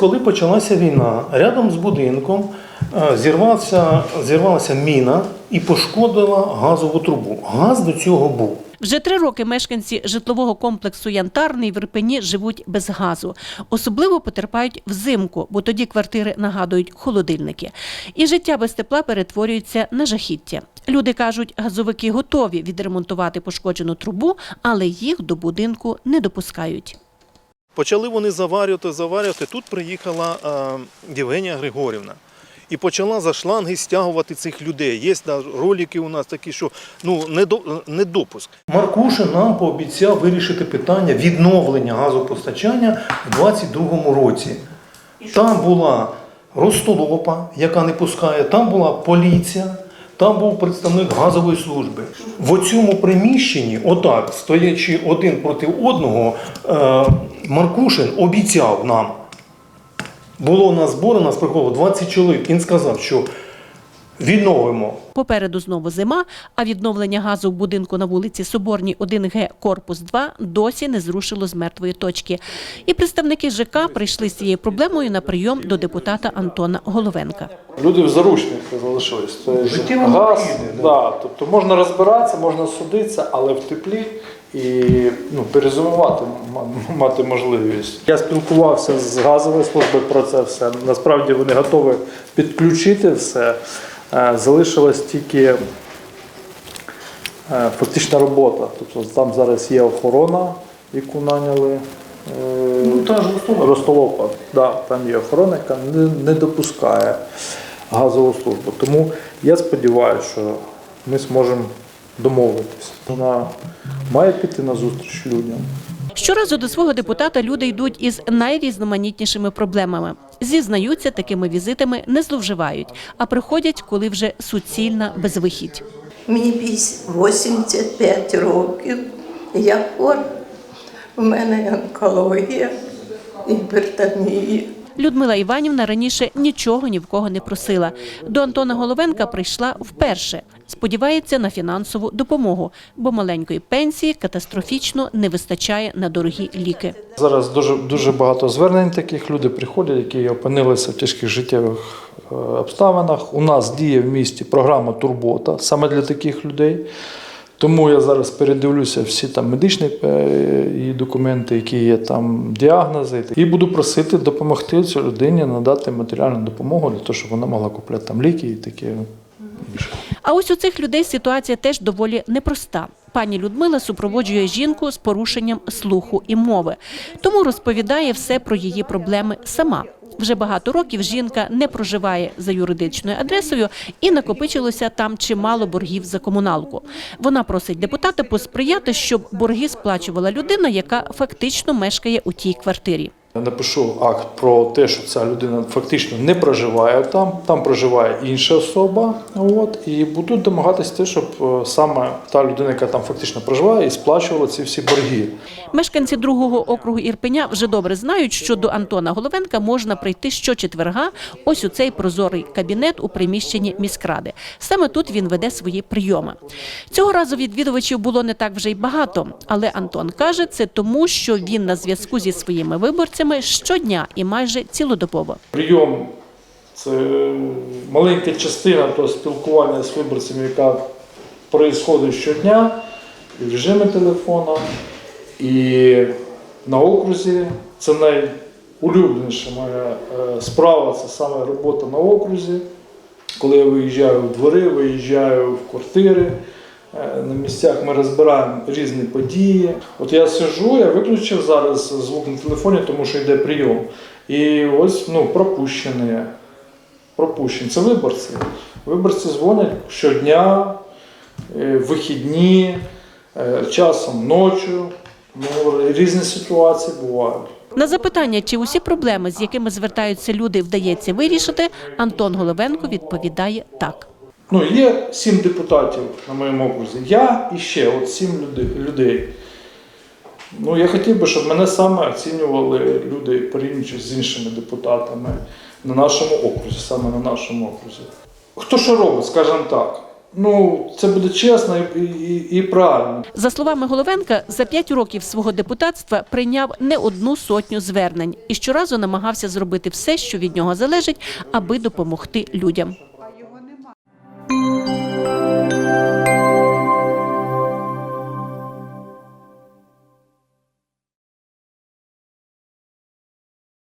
Коли почалася війна, рядом з будинком е, зірвався, зірвалася міна і пошкодила газову трубу. Газ до цього був. Вже три роки мешканці житлового комплексу Янтарний в Ірпені живуть без газу. Особливо потерпають взимку, бо тоді квартири нагадують холодильники. І життя без тепла перетворюється на жахіття. Люди кажуть, газовики готові відремонтувати пошкоджену трубу, але їх до будинку не допускають. Почали вони заварювати, заварювати. Тут приїхала е, Євгенія Григорівна. І почала за шланги стягувати цих людей. Є да, ролики у нас такі, що ну не до не. Маркушин нам пообіцяв вирішити питання відновлення газопостачання в 22-му році. Там була Ростолопа, яка не пускає, там була поліція, там був представник газової служби. В цьому приміщенні, отак, стоячи один проти одного, е, Маркушин обіцяв нам. Було у нас збори, нас приходило 20 чоловік. Він сказав, що відновимо Попереду знову зима, а відновлення газу в будинку на вулиці Соборній 1Г корпус 2 досі не зрушило з мертвої точки. І представники ЖК прийшли з цією проблемою на прийом до депутата Антона Головенка. Люди в заручниках залишились. Тобто газ, да. тобто можна розбиратися, можна судитися, але в теплі і ну, перезимувати мати можливість. Я спілкувався з газовою службою про це все. Насправді вони готові підключити все. Е, Залишилась тільки е, фактична робота. Тобто там зараз є охорона, яку наняли. е, Ну, та ж Ростолопа. Ростолопа, да, там є охорона, яка не, не допускає газову службу. Тому я сподіваюся, що ми зможемо домовитися. Вона має піти на зустріч людям. Щоразу до свого депутата люди йдуть із найрізноманітнішими проблемами. Зізнаються, такими візитами не зловживають, а приходять, коли вже суцільна безвихідь. Мені вісь- 85 років. Я хор, У мене онкологія, гіпертонія. Людмила Іванівна раніше нічого ні в кого не просила. До Антона Головенка прийшла вперше. Сподівається на фінансову допомогу, бо маленької пенсії катастрофічно не вистачає на дорогі ліки. Зараз дуже, дуже багато звернень таких. Люди приходять, які опинилися в тяжких життєвих е, обставинах. У нас діє в місті програма Турбота саме для таких людей. Тому я зараз передивлюся всі там медичні е, і документи, які є там діагнози, і буду просити допомогти цій людині надати матеріальну допомогу для того, щоб вона могла купляти там ліки і таке. А ось у цих людей ситуація теж доволі непроста. Пані Людмила супроводжує жінку з порушенням слуху і мови, тому розповідає все про її проблеми сама. Вже багато років жінка не проживає за юридичною адресою і накопичилося там чимало боргів за комуналку. Вона просить депутата посприяти, щоб борги сплачувала людина, яка фактично мешкає у тій квартирі. Напишу акт про те, що ця людина фактично не проживає там, там проживає інша особа. От, і будуть домагатися те, щоб е, саме та людина, яка там фактично проживає, і сплачувала ці всі борги. Мешканці другого округу Ірпеня вже добре знають, що до Антона Головенка можна прийти щочетверга ось у цей прозорий кабінет у приміщенні міськради. Саме тут він веде свої прийоми. Цього разу відвідувачів було не так вже й багато, але Антон каже, це тому, що він на зв'язку зі своїми виборцями щодня і майже цілодобово. Прийом це маленька частина того спілкування з виборцями, яка відбувається щодня, і в режимі телефона, і на окрузі. Це найулюбленіша моя е, справа, це саме робота на окрузі. Коли я виїжджаю в двори, виїжджаю в квартири. Е, На місцях ми розбираємо різні події. От я сижу, я виключив зараз звук на телефоні, тому що йде прийом. І ось ну, пропущені. Пропущені. Це виборці. Виборці дзвонять щодня, е, вихідні, е, часом ночі. Ну, різні ситуації бувають. На запитання, чи усі проблеми, з якими звертаються люди, вдається вирішити, Антон Головенко відповідає так. Ну, є сім депутатів на моєму окрузі. Я і ще от сім людей. Ну, я хотів би, щоб мене саме оцінювали люди, порівнюючи з іншими депутатами на нашому окрузі, саме на нашому окрузі. Хто що робить, скажімо так. ну, це буде чесно і, і, і правильно. За словами Головенка, за п'ять років свого депутатства прийняв не одну сотню звернень і щоразу намагався зробити все, що від нього залежить, аби допомогти людям.